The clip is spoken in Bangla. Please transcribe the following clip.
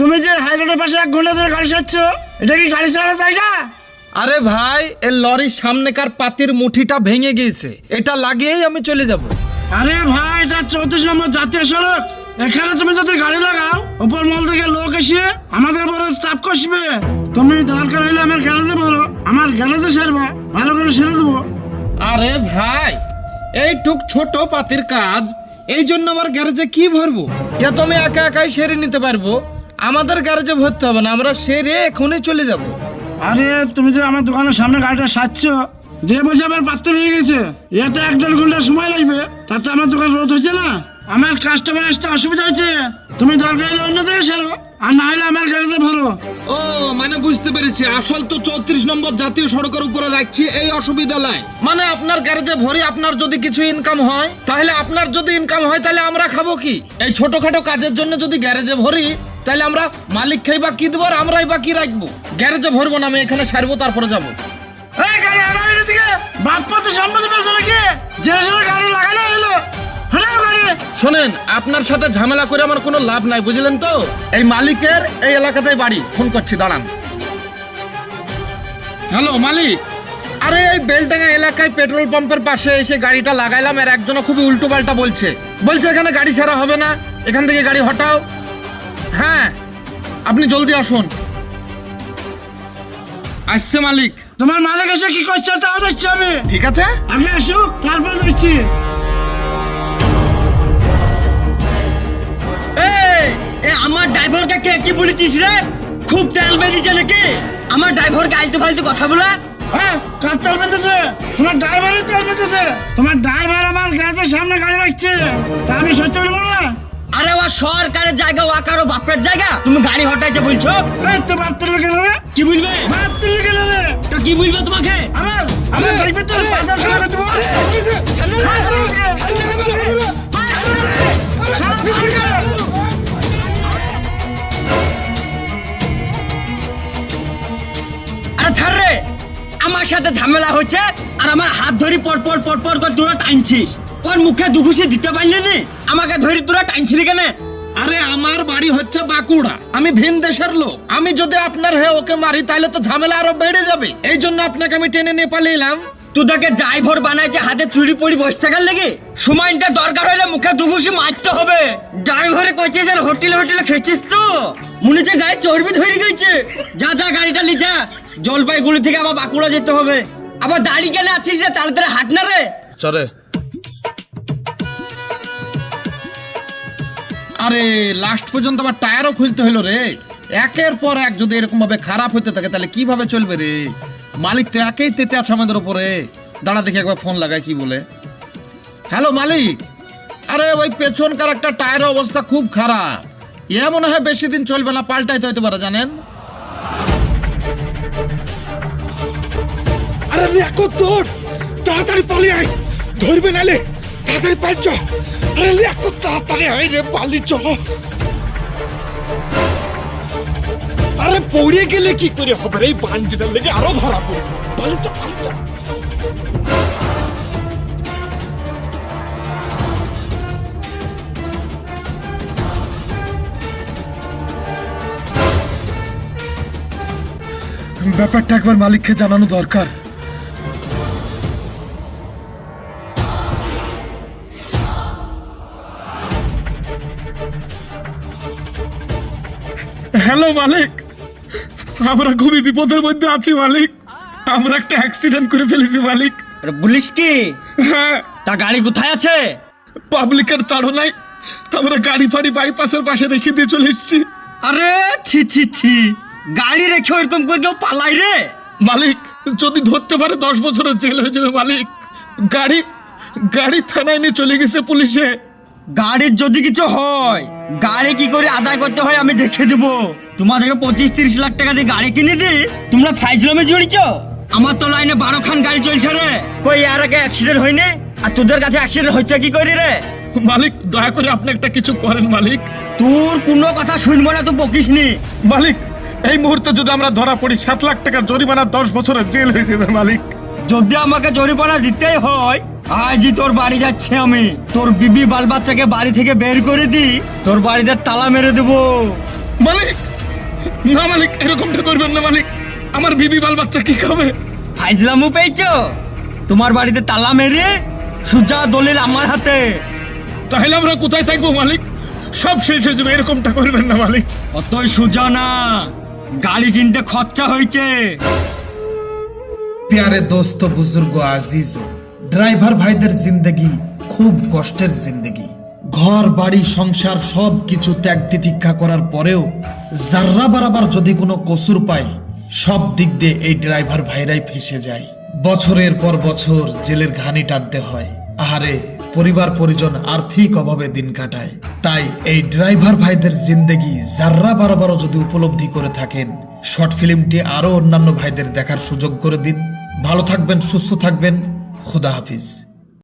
তুমি যে হাই রোডের পাশে এক ঘণ্টা ধরে গাড়ি চাচ্ছ এটা কি গাড়ি চালানো জায়গা আরে ভাই এই লরির সামনেকার পাতির মুঠিটা ভেঙে গিয়েছে। এটা লাগিয়েই আমি চলে যাব। আরে ভাই এটা চৌত্রিশ নম্বর জাতীয় সড়ক। এখানে তুমি যদি গাড়ি লাগাও উপর মল থেকে লোক এসে আমাদের বড় চাপ কষবে। তুমি দরকার হলে আমার গ্যারেজে বলো আমার গ্যারেজে সেরবা ভালো করে সেরে দেবো। আরে ভাই এইটুক ছোট পাতির কাজ এই জন্য আমার গ্যারেজে কি ভরবো? এ তো আমি একা একাই সেরে নিতে পারব। আমাদের গ্যারেজে ভরতে হবে না আমরা সেরে এখনই চলে যাব। আরে তুমি যে আমার দোকানের সামনে গাড়িটা সাজছ যে বলছে আমার পাত্র হয়ে গেছে এতে এক দেড় ঘণ্টা সময় লাগবে তাতে আমার দোকান রোদ হচ্ছে না। আমার কাস্টমার আসতে অসুবিধা হচ্ছে তুমি দরকার হলে অন্য জায়গায় সারো আর না হলে আমার গ্যারেজে ভরো। ও মানে বুঝতে পেরেছি আসল তো চৌত্রিশ নম্বর জাতীয় সড়কের উপরে রাখছি এই অসুবিধা নাই। মানে আপনার গ্যারেজে ভরি আপনার যদি কিছু ইনকাম হয় তাহলে আপনার যদি ইনকাম হয় তাহলে আমরা খাব কি? এই ছোটখাটো কাজের জন্য যদি গ্যারেজে ভরি তাহলে আমরা মালিক খাই বা কি দেবো আর আমরাই বা কি রাখব? গ্যারেজে ভরবো না আমি এখানে সারবো তারপরে যাব। এই গাড়ি আনা এর দিকে বাপপতি সম্পত্তি পেয়েছে নাকি? যে গাড়ি লাগানো হলো শোনেন আপনার সাথে ঝামেলা করে আমার কোনো লাভ নাই বুঝলেন তো? এই মালিকের এই এলাকাতেই বাড়ি। ফোন করছি দাঁড়ান। হ্যালো মালিক। আরে এই বেলডাঙ্গা এলাকায় পেট্রোল পাম্পের পাশে এসে গাড়িটা লাগাইলাম আর একজন খুবই উল্টো পাল্টা বলছে। বলছে এখানে গাড়ি ছাড়া হবে না এখান থেকে গাড়ি হটাও। হ্যাঁ আপনি জলদি আসুন। আসছে মালিক। তোমার মালিক এসে কি করছে তাও দেখছি আমি। ঠিক আছে? আগে আসুক তারপরে দেখছি। এ আমার ড্রাইভারকে কে কি বলেছিস রে? খুব তেল বেরিয়েছে নাকি? আমার ড্রাইভারকে আলতু ফালতু কথা বলা? হ্যাঁ কার তেল পেতেছে তোমার ড্রাইভারের তেল পেতেছে তোমার ড্রাইভার আমার গ্যাসের সামনে গাড়ি রাখছে। তা আমি সত্যি বলব না? আরে ও সরকারের জায়গা ও কারও বাপের জায়গা তুমি গাড়ি হটাইতে বলছো এই তো বাপ তুলে গেল রে কি বলবে বাপ তুলে গেল রে তো কি বলবে তোমাকে আমার আমার ড্রাইভার তো বাজার আরে ছাড় রে আমার সাথে ঝামেলা হচ্ছে আমার হাত ধরি পর পর পর পর করে তোরা টানছিস। ওর মুখে দুঘুষি দিতে পারলি নি? আমাকে ধরি তোরা টানছিলি কেন? আরে আমার বাড়ি হচ্ছে বাঁকুড়া। আমি ভিন দেশের লোক। আমি যদি আপনার হয়ে ওকে মারি, তাহলে তো ঝামেলা আরও বেড়ে যাবে। এই জন্য আপনাকে আমি টেনে নিয়ে পালিয়ে এলাম তোদেরকে ড্রাইভার বানাইছে, হাতে চুরি পড়ি বসে থাকার লেগে? সময়টা দরকার হলে মুখে দুঘুষি মারতে হবে। ড্রাইভারে কইছিস আর হোটেলে হোটেলে খেয়েছিস তো? মনে হচ্ছে গায়ে চর্বি ধরে গেছে। যা যা, গাড়িটা লি যা। জলপাইগুড়ি থেকে আবার বাঁকুড়া যেতে হবে। আবার দাড়ি কেন আছিস রে তাড়াতাড়ি হাট না রে। চলে। আরে লাস্ট পর্যন্ত আবার টায়ারও খুলতে হলো রে। একের পর এক যদি এরকম ভাবে খারাপ হতে থাকে তাহলে কীভাবে চলবে রে? মালিক তো একেই তেতে আছে আমাদের উপরে। দাঁড়া দেখি একবার ফোন লাগাই কি বলে। হ্যালো মালিক। আরে ওই পেছনকার একটা টায়ারের অবস্থা খুব খারাপ। এ মনে হয় বেশি দিন চলবে না পাল্টাইতে হতে পারে জানেন? আরে লিয়াকো দৌড় তাড়াতাড়ি পালিয়ে আয়। ধরবে নালে তাড়াতাড়ি পাইছ আরে লিয়াকো তাড়াতাড়ি আয় রে পালিছ আরে পড়ে গেলে কি করে হবে এই বান্ডিটার লেগে আরও ধরা পড়ে পালিছ পালিছ ব্যাপারটা একবার মালিককে জানানো দরকার। হ্যালো মালিক। আমরা খুবই বিপদের মধ্যে আছি মালিক। আমরা একটা অ্যাক্সিডেন্ট করে ফেলেছি মালিক। আরে বলিস কি? হ্যাঁ। তা গাড়ি কোথায় আছে? পাবলিকের তাড়নায় আমরা গাড়ি ফাড়ি বাইপাসের পাশে রেখে দিয়ে চলে এসেছি। আরে ছি ছি ছি। গাড়ি রেখে ওইরকম করে কেউ পালাই রে? মালিক যদি ধরতে পারে দশ বছরের জেল হয়ে যাবে মালিক। গাড়ি গাড়ি থানায় নিয়ে চলে গেছে পুলিশে। গাড়ির যদি কিছু হয় গাড়ি কি করে আদায় করতে হয় আমি দেখে দেব। তোমাদেরকে পঁচিশ তিরিশ লাখ টাকা দিয়ে গাড়ি কিনে দি তোমরা ফাইজলামে জড়িছ আমার তো লাইনে বারো খান গাড়ি চলছে রে। কই আর আগে অ্যাক্সিডেন্ট হয়নি? আর তোদের কাছে অ্যাক্সিডেন্ট হচ্ছে কি করি রে? মালিক দয়া করে আপনি একটা কিছু করেন মালিক। তোর কোনো কথা শুনব না তো বকিস নি। মালিক এই মুহূর্তে যদি আমরা ধরা পড়ি সাত লাখ টাকা জরিমানা দশ বছরের জেল হয়ে যাবে মালিক। যদি আমাকে জরিমানা দিতেই হয় আজই তোর বাড়ি যাচ্ছে আমি। তোর বিবি বাল বাচ্চাকে বাড়ি থেকে বের করে দি তোর বাড়িতে তালা মেরে দেবো। মালিক! না মালিক এরকমটা করবেন না মালিক। আমার বিবি বাল বাচ্চা কি খাবে? ফাইজলামু পেয়েছ? তোমার বাড়িতে তালা মেরে সুজা দলিল আমার হাতে। তাহলে আমরা কোথায় থাকব মালিক? সব শেষ হয়ে যাবে এরকমটা করবেন না মালিক। অতই সুজা না গাড়ি কিনতে খরচা হয়েছে। প্যারে দোস্ত বুজুর্গ আজিজ ড্রাইভার ভাইদের জিন্দগি, খুব কষ্টের জিন্দগি। ঘর, বাড়ি, সংসার সব কিছু ত্যাগ তিতিক্ষা করার পরেও জাররা বারাবার যদি কোনো কসুর পায়, সব দিক দিয়ে এই ড্রাইভার ভাইরাই ফেসে যায়। বছরের পর বছর জেলের ঘানি টানতে হয়। আহারে, পরিবার পরিজন আর্থিক অভাবে দিন কাটায়। তাই এই ড্রাইভার ভাইদের জিন্দেগি জাররা বারবারও যদি উপলব্ধি করে থাকেন, শর্ট ফিল্মটি আরও অন্যান্য ভাইদের দেখার সুযোগ করে দিন। ভালো থাকবেন, সুস্থ থাকবেন। খুদা হাফিজ।